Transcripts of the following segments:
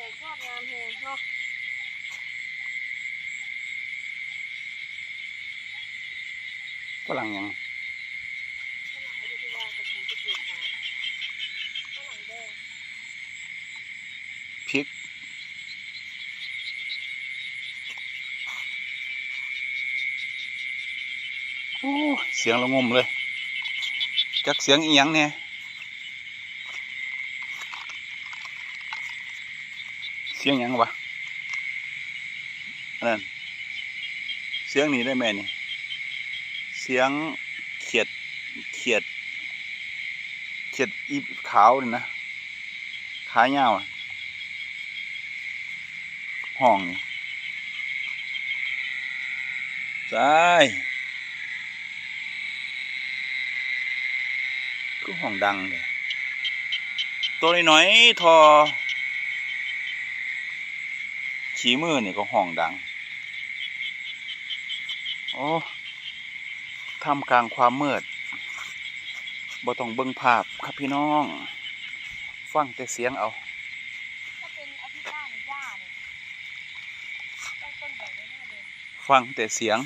แต่ชอบงามเพลงเนาะฝรั่งหยังฝรั่งอยุธยากับสีสะเกษสามฝรั่งแดงพริกโอ้เสียงระงมเลย จักเสียงอีหยังเนี่ย สียงยังวะนนั้นเสียงนี้ได้ไหมนี่ เสียงเขียดเขียด เขียดอีขาวนี่นะขายาวอะห้องนี่ใช่ก็ห้องดังเลยตัวน้อยๆทอ ขี่มือนี่ก็ห้องดัง โอ้ทำกลางความมืดบ่ต้องเบิ่งภาพครับพี่น้อง ฟังแต่เสียงเอาถ้าเป็นอน้าเนี่ยย่าต้องต้นใหญ่แน่ๆเลยฟังแต่เสียง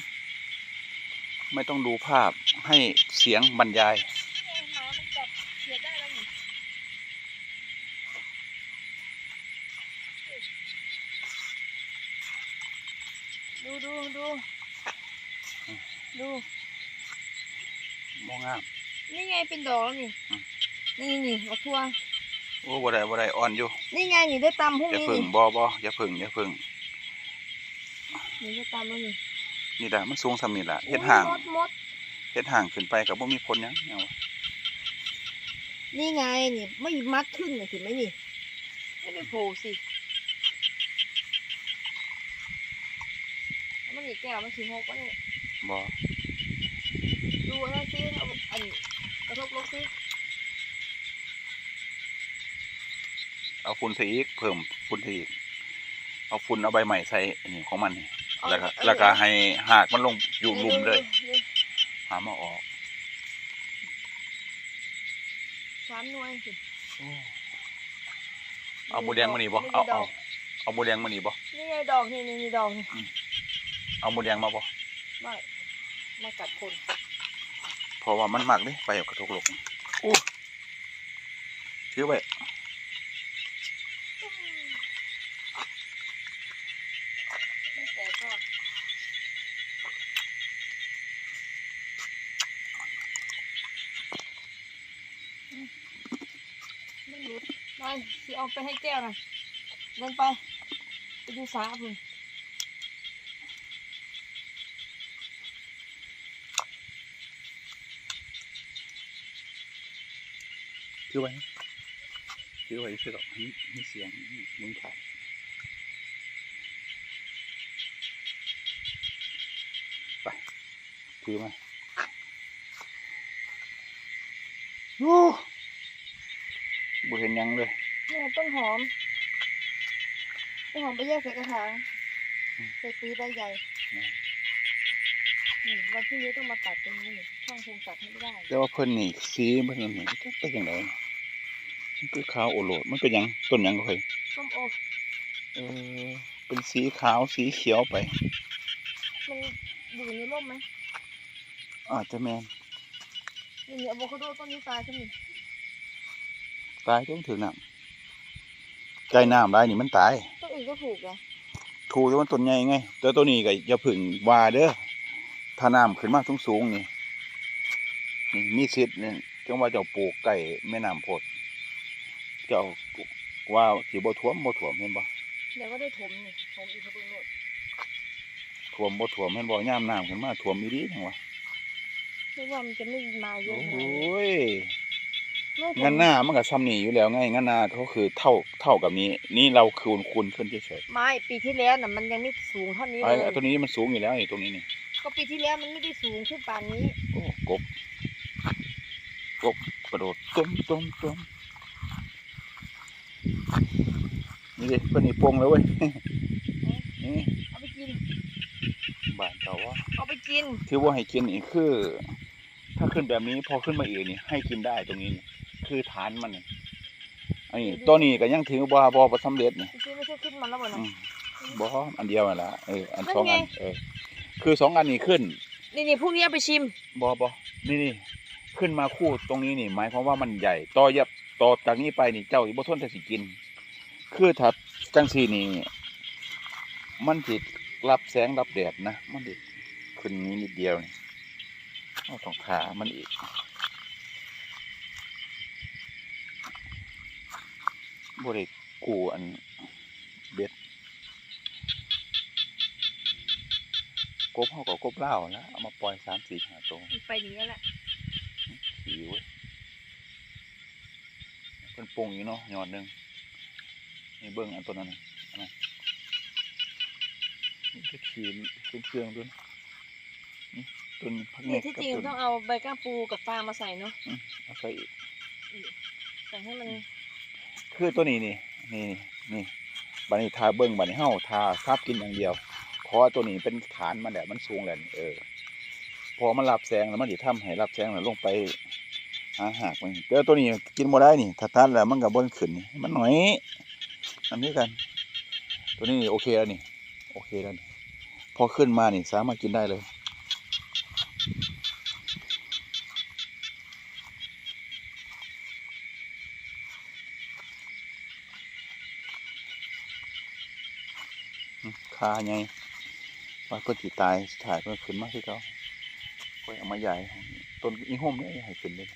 ไม่ต้องดูภาพให้เสียงบรรยาย นี่ไงหมามันจับเขียดได้แล้วนี่ ดูดูดูดูมองงาม นี่ไงเป็นดอกแล้วนี่อืมนี่นี่บักทัวโอ้บ่ได้บ่ได้อ่อนอยู่ นี่ไงนี่ได้ตำพรุ่งอย่านี้พึ่งนี่บ่บ่อย่าพึ่งอย่าพึ่งนี่ได้ตำแล้วนี่นี่ล่ะมันสูงสำนี่ล่ะเฮ็ดห่างมดมดเฮ็ดห่างขึ้นไปก็บ่มีผลหยังหยังวะนี่ไงนี่ไม่มัดขึ้นเลยเห็นไหมนี่ไม่ได้โผล่สิแล้วมั นอีกแก้วมันสีหกวะเนี่ยบ่ดูอันนั้นสิเอาอันกระทบลบสิเอาฝุ่นใส่อีกเพิ่มฝุ่นใส่อีกเอาฝุ่นเอาใบใหม่ใส่อันนี้ของมันนี่เอาแล้วก็เออแล้วก็ให้หากมันลงอยู่หลุมเลยดูหามาออกสามหน่วยสิเอาโบแดงมานี่บ่เอาเอาเอาโบแดงมานี่บ่นี่ไงดอกนี่นี่นี่ดอกนี่ เอาโบแดงมาบ่ไม่มากัดคนเพราะว่ามันมักเด้ไปเอากระทกลกอู้ถือไว้แต่ก็ไม่รู้ไปสิเอาไปให้แก้วหน่อยเดินไป ไปดูสาคุณ ถือไว้ถือไว้คือดอกมีมีเสียงมึงถ่ายไปถือมาโอ้บุเห็นหยังเลยนี่ไงต้นหอมต้นหอมไปแยกใส่กระถางใส่ปุ๋ยใบใหญ่นี่วันพรุ่งนี้ต้องมาตัดตรงนี้นี่ช่างคงตัดให้ไม่ได้ แต่ว่าเพิ่นนี่สีมันนี่มันจะเป็นยังไง มันคือขาวโอโลดมันเป็นหยังต้นหยังก็เคยส้มโอเออเป็นสีขาวสีเขียวไป มันอยู่ในร่มไหมอาจจะแมนนี่นี่อะโวคาโดต้นนี้ตายใช่ไหมตายต้องถึงน้ำใกล้น้ำได้นี่มันตาย ต้นอื่นก็ถูกไงถูกแต่ว่าต้นใหญ่ไงแต่ตัวนี้ก็อย่าผึ่งว่าเด้อถ้าน้ำขึ้นมาสูงสูงๆนี่นี่มีสิทธิ์เนี่ยจังว่าเจ้าปลูกไก่แม่น้ำโพด เจ้าว่าสิบ่ท่วมบ่ท่วมเห็นบ่เดี๋ยวก็ได้ถมนี่ถมอีกกระเบื้องโลดท่วมบ่ท่วมเห็นบ่ย่ามน้ำขึ้นมาท่วมอีดีจังวะไม่ว่ามันจะไม่มาเยโออะขานาดนี้้ยไม่ถมงั้นหน้ามันก็ซ้ำนี่อยู่แล้วไงงั้นหน้าเขาคือเท่าเท่ากับนี้ นี่เราคูณคูณขึ้นเฉยไม่ปีที่แล้วน่ะมันยังไม่สูงเท่านี้ๆเลไอ้ยไอ้ตัวนี้มันสูงอยู่แล้วนี่ตรงนี้นี่ก็ปีที่แล้วมันไม่ได้สูงขึ้นป่านนี้โอ้กบกบกระโดดตุ้มตุ้มตุ้ม นี่ดิเพื่อนนี่โปงแล้วเว้ยนี่เอาไปกินบ้านเขาว่าเอาไปกินที่ว่าให้กินนี่คือ ถ้าขึ้นแบบนี้พอขึ้นมาอีกนี่ให้กินได้ตรงนี้นี่คือฐานมันนี่อันนี้ตัวนี้ก็ยังถือว่าบ่ประสำเร็จนี่จริงๆไม่ใช่มันแล้วบ่อืเนาะมบ่อันเดียวนั่นล่ะเอออันนั่นสองไงอันเออคือสองอันนี้ขึ้น นี่นี่พรุ่งนี้เอาไปชิมบ่บ่นี่นี่ขึ้นมาคู่ตรงนี้นี่หมายความว่ามันใหญ่ต่อยับ ต่อจากนี้ไปนี่เจ้าอีบ่ทนแต่สิกิน คือถ้าจังซีนี่มันสิดรับแสงรับแดดนะ มันสิขึ้นนี้นิดเดียวนี่เอาต้องขามันอีกบ่ได้กูอันเบ็ดกบเฮาก็กบเลานะ เอามาปล่อย3 4 5ตัวไปนี้แหละ ขี่เว้ยเพิ่น ปรุงอยู่เนาะยอดหนึงนี่เบิ่งอันตัวนั้นน่ะอันนั้นนี่ก็ขี่ขึ้นเครื่องด้วยนี่ต้นพักนี่เม็กที่กับจริงต้นต้องเอาใบก้ามปูกับปลามาใส่เนาะเอาใส่อีกใส่ให้มัน คือตัวนี้นี่นี่นี่บัดนี้ทาเบิ่งบัดนี้เฮาทาคาบกินอย่างเดียวเพราะว่าตัวนี้เป็นฐานมันแหละมันสูงแหละนี่เออพอมันรับแสงแล้วมันสิทำให้รับแสงแล้วลงไป หาหากมันแต่ตัวนี้กินบ่ได้นี่ถ้าทานแล้วมันก็บ่ขึ้นมันหน่อยอันนี้กัน ตัวนี้โอเคแล้วนี่ โอเคแล้วนี่พอขึ้นมานี่สามารถกินได้เลย คาไงว่าเพื่อสิตายสุดท้ายเพื่อขึ้นมาคือเขาค่อยเอามาใหญ่ต้นอีห่มเนี่ยให้ขึ้นเลย